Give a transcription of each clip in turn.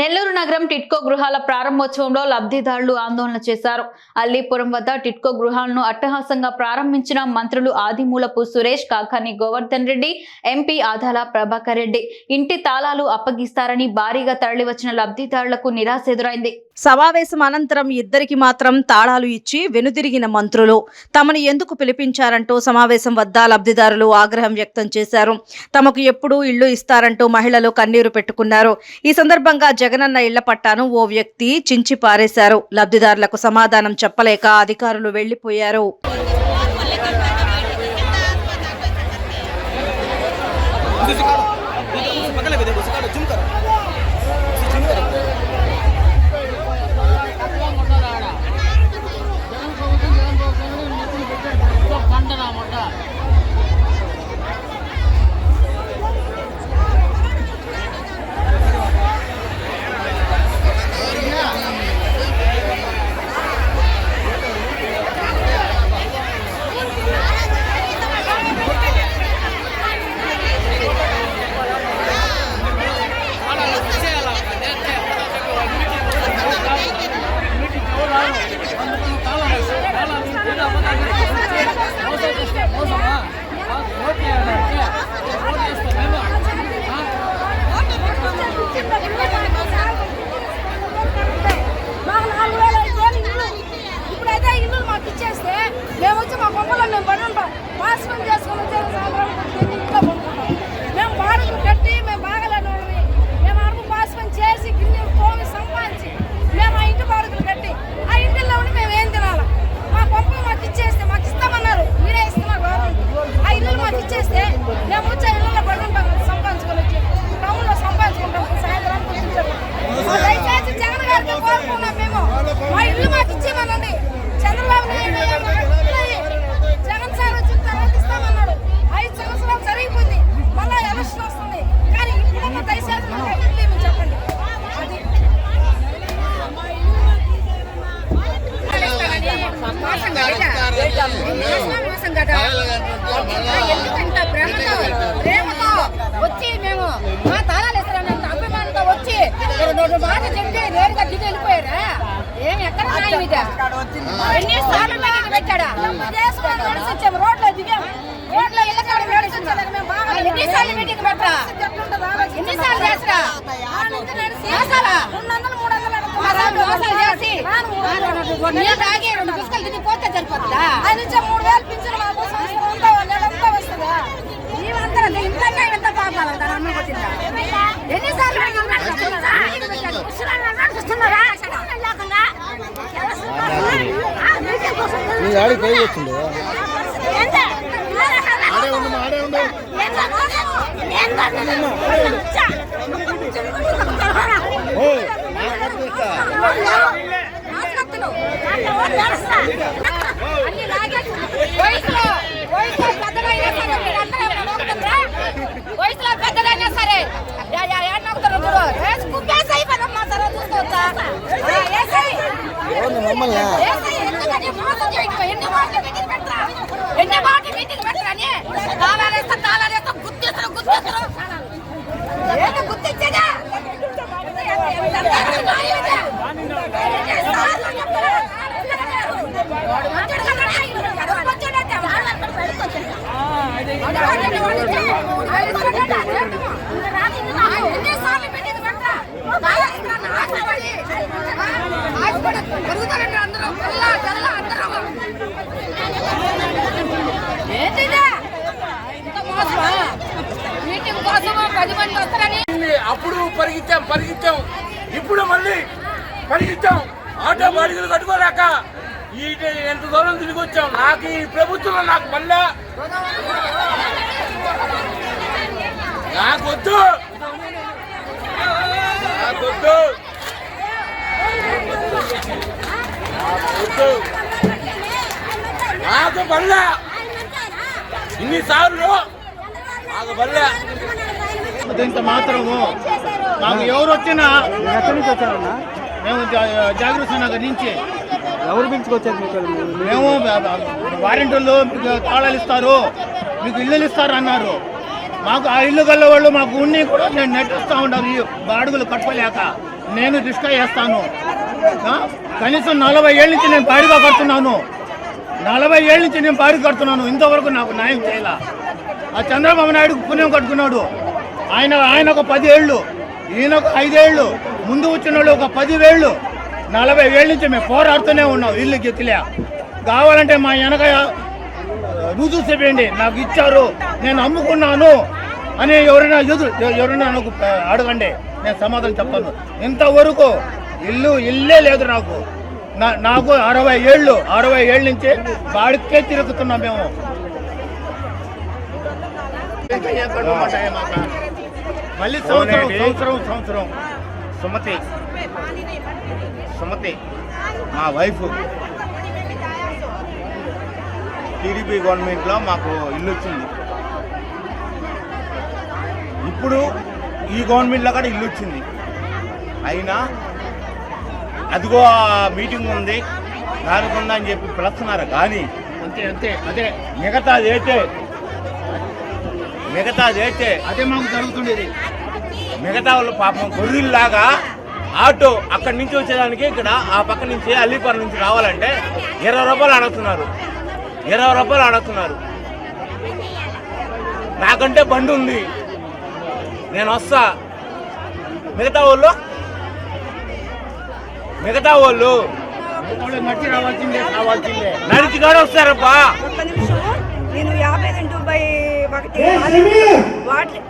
నెల్లూరు నగరం టిట్కో గృహాల ప్రారంభోత్సవంలో లబ్ధిదారులు ఆందోళన చేశారు. అల్లీపురం వద్ద టిట్కో గృహాలను అట్టహాసంగా ప్రారంభించిన మంత్రులు ఆదిమూలపు సురేష్ కాకాని గోవర్ధన్ రెడ్డి ఎంపీ ఆధాల ప్రభాకర్ రెడ్డి. ఇంటి తాళాలు అప్పగిస్తారని భారీగా తరలివచ్చిన లబ్ధిదారులకు నిరాశ ఎదురైంది. సమావేశం అనంతరం ఇద్దరికి మాత్రం తాళాలు ఇచ్చి వెనుదిరిగిన మంత్రులు. తమను ఎందుకు పిలిపించారంటూ సమావేశం వద్ద లబ్ధిదారులు ఆగ్రహం వ్యక్తం చేశారు. తమకు ఎప్పుడూ ఇళ్ళు ఇస్తారంటూ మహిళలు కన్నీరు పెట్టుకున్నారు. ఈ సందర్భంగా జగనన్న ఇళ్ళ పట్టాను ఓ వ్యక్తి చించి పారేశారు. లబ్ధిదారులకు సమాధానం చెప్పలేక అధికారులు వెళ్ళిపోయారు రెండు మాట చెప్తే నేరుగా దిగి వెళ్ళిపోయారా ఏమి ఎక్కడ న్యాయం ఇది ఎన్ని సార్లు మీటింగ్ పెట్టాడా దేశంలో నడిచి వచ్చాము రోడ్లో దిగాము రోడ్లో ఇళ్ళ కాడ నడిచి వచ్చాము మేము బాగా ఎన్నిసార్లు మీటింగ్ పెట్టరా ఎన్నిసార్లు చేసరా చేస్తారా రెండు వందలు మూడు వందలు మోసాలు చేసి నీళ్ళు తాగి రెండు పుస్తకాలు తిని పోతే సరిపోతుందా ఆయన ఇచ్చే మూడు వేలు పింఛన్ మాకు సంవత్సరం అంతా నెలంతా వస్తుందా నీవంతా ఇంతగా ఎంత పాపాలంటారు అమ్మ కొట్టిందా ఎన్నిసార్లు మీటింగ్ పెట్టారు? మీటింగ్ పెట్టారు. ముసలాళ్ళు అన్నాడు చూస్తున్నారా? లేకుండా ఆ మీటింగ్ కోసం నీ ఆడికి పోయి వచ్చిండు? ఆడే ఉండు ఆడే ఉండు? ఓ వయసులో పెద్దలైనా సరే సరే నొక్కుతారు కుప్పేసి అయిపోయినమ్మా తర్వాత చూసుకోవచ్చా? ఆ, వేసేయ్. ఎవరిని మమ్మల్ని వేసేయ్. ఎందుకని మోసం అప్పుడు పరిగెత్తాం పరిగెత్తాం. ఇప్పుడు మళ్ళీ పరిగెత్తాం. ఆటో బాడిగలు కట్టుకోలేక ఈ ఎంత దూరం తిరిగి వచ్చాం నాకు ఈ ప్రభుత్వం నాకు మళ్ళా నాకొద్దు. నాకొద్దు. నాకొద్దు. నాకు మళ్ళా. ఇన్నిసార్లు? నాకు మళ్ళా. ఇంత మాత్రము మాకు ఎవరు వచ్చినా ఎక్కడి నుంచి వచ్చారన్నా? మేము జా- జాగృతి నగర్ నుంచి. ఎవరు పిలుచుకొచ్చారు మీకు? మేము వారంటీలు మీకు తాళాలు ఇస్తారు మీకు ఇల్లులు ఇస్తారు అన్నారు. మాకు ఆ ఇల్లు గల్ల వాళ్ళు మాకు ఉన్ని కూడా నేను నెట్టిస్తూ ఉన్నారు ఈ బాడుగులు కట్టలేక నేను రిస్కా వేస్తాను ఆ? కనీసం నలభై ఏళ్ళ నుంచి నేను బాడిగా కడుతున్నాను. నలభై ఏళ్ళ నుంచి నేను బాడిగా కడుతున్నాను. ఇంతవరకు నాకు న్యాయం చేయాల. ఆ చంద్రబాబు నాయుడు పుణ్యం కట్టుకున్నాడు. ఆయన ఆయన ఒక పది ఏళ్ళు ఈయన ఒక ఐదేళ్ళు ముందు వచ్చిన వాళ్ళు ఒక పదివేళ్ళు. నలభై ఏళ్ళ నుంచి మేము పోరాడుతూనే ఉన్నాం ఇల్లు గెతిలే కావాలంటే మా వెనక రుజువు చెప్పండి నాకు ఇచ్చారు నేను అమ్ముకున్నాను అని ఎవరైనా ఎదురు ఎవరైనా నాకు అడగండి నేను సమాధానం చెప్తాను. ఇంతవరకు ఇల్లు ఇల్లే లేదు నాకు. నా- నాకు అరవై ఏళ్ళు అరవై ఏళ్ళ నుంచి బాడికే తిరుగుతున్నాం మేము. మళ్ళీ సంవత్సరం సంవత్సరం సంవత్సరం. సుమతి. సుమతి. మా వైఫ్. టీడీపీ గవర్నమెంట్లో మాకు ఇల్లు వచ్చింది ఇప్పుడు ఈ గవర్నమెంట్లో కూడా ఇల్లు వచ్చింది అయినా అదిగో ఆ మీటింగ్ ఉంది. దానికి ఉందా అని చెప్పి పిలుస్తున్నారు. కానీ అంతే అంతే. అదే. మిగతాది అయితే మిగతాది అయితే అదే మాకు జరుగుతుండేది. మిగతా వాళ్ళు పాపం గొర్రెల్లాగా ఆటో అక్కడి నుంచి వచ్చేదానికి ఇక్కడ ఆ పక్క నుంచి అల్లిపురం నుంచి రావాలంటే ఇరవై రూపాయలు అడుగుతున్నారు. ఇరవై రూపాయలు అడుగుతున్నారు. నాకంటే బండి ఉంది. నేను వస్తా. మిగతా వాళ్ళు? మిగతా వాళ్ళు? నడిచి కూడా వస్తారప్పా నిమిషం. నేను యాభై రెండు బై ఒకటి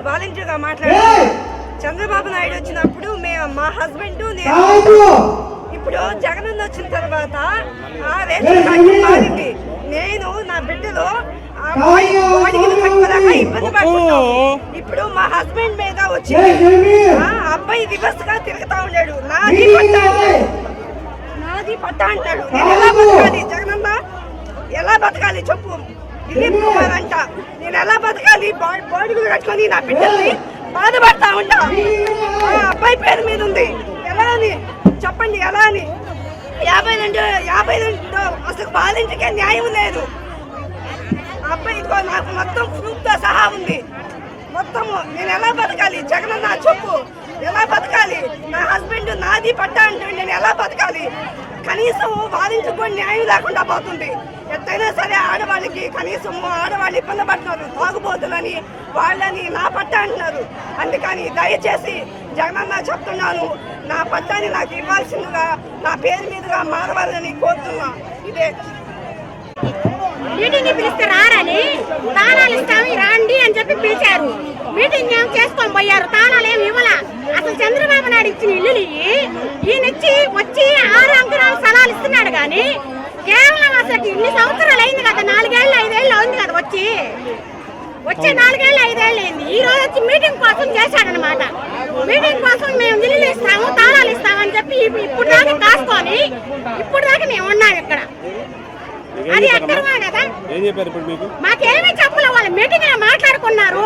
వాలంటీర్గా మాట్లాడాను చంద్రబాబు నాయుడు వచ్చినప్పుడు మేము మా హస్బెండ్ నేను ఇప్పుడు జగనన్న వచ్చిన తర్వాత ఆ రేషన్ కార్డు మారింది. నేను నా బిడ్డలు ఇబ్బంది పడుతున్నాం ఇప్పుడు మా హస్బెండ్ మీద వచ్చింది ఆ అబ్బాయి రివర్స్గా తిరుగుతా ఉన్నాడు. నాది పట్ట అంటాడు. నాది పట్ట అంటాడు. నేను ఎలా బతకాలి? జగనన్న ఎలా బతకాలి చెప్పు? దిలీప్ కుమార్ అంట. నేను ఎలా బతకాలి? బా- బాడీలు కట్టుకొని నా బిడ్డల్ని బాధపడతా ఉంటా. మా అబ్బాయి పేరు మీద ఉంది. ఎలా అని? చెప్పండి ఎలా అని? యాభై రెండు యాభై రెండు అసలు బాలింటికే న్యాయం లేదు. అబ్బాయి ఇదిగో నాకు మొత్తం ప్రూఫ్తో సహా ఉంది. మొత్తము నేను ఎలా బతకాలి? జగనన్న చెప్పు ఎలా బతకాలి నా హస్బెండ్ నాది పట్టా అంటే నేను ఎలా బతకాలి? కనీసం వాదించుకు కూడా న్యాయం లేకుండా పోతుంది. ఎత్తైనా సరే ఆడవాళ్ళకి కనీసం ఆడవాళ్ళు ఇబ్బంది పడుతున్నారు. తాగుబోతులని వాళ్ళని నా పట్ట అంటున్నారు. అందుకని దయచేసి జగనన్న చెప్తున్నాను నా పట్టాన్ని నాకు ఇవ్వాల్సిందిగా నా పేరు మీదుగా మారవాలని కోరుతున్నా. ఇదే. మీటింగ్ పిలిస్తే రారని తాళాలు ఇస్తాము రాండి అని చెప్పి పిలిచారు. మీటింగ్ ఏం చేసుకొని పోయారు? తాళాలు ఏమి ఇవ్వాల? అసలు చంద్రబాబు నాయుడు ఇచ్చిన ఇల్లు ఈయన ఇచ్చి వచ్చి ఆరు అంకరాలు స్థలాలు ఇస్తున్నాడు కానీ కేవలం అసలు ఇన్ని సంవత్సరాలు అయింది కదా నాలుగేళ్ళు ఐదేళ్ళు అయింది కదా వచ్చి? వచ్చే నాలుగేళ్ళు ఐదేళ్ళు అయింది. ఈ రోజు వచ్చి మీటింగ్ కోసం చేశాడనమాట. మీటింగ్ కోసం మేము ఇల్లు ఇస్తాము తాళాలు ఇస్తామని చెప్పి ఇప్పు- ఇప్పుడు దాకా కాసుకొని ఇప్పుడు దాకా మేము ఉన్నాం ఇక్కడ. అది కదా? మీకు? మాకేమీ చెప్పలే వాళ్ళు మీటింగ్ మాట్లాడుకున్నారు.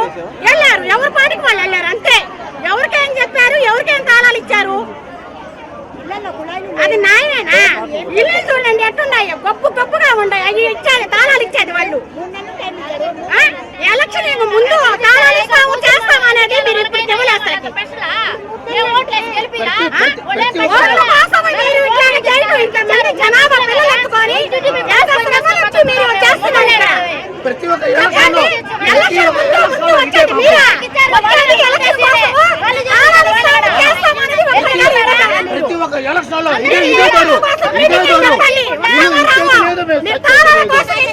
ఇచ్చారు తాళాలు ఇచ్చేది వాళ్ళు. ఆ? ఎలక్షన్ ఇంక ముందు తాళాలు ఇస్తాము చేస్తాము అనేది మీరు ఇప్పుడు చెవులేస్తారు జనాభా పిల్లలు ఎత్తుకొని మీరు. ప్రతి ఒక్క? ఎలక్షన్లో ఇదే ఇదే కోసం meu. Me para, negócio!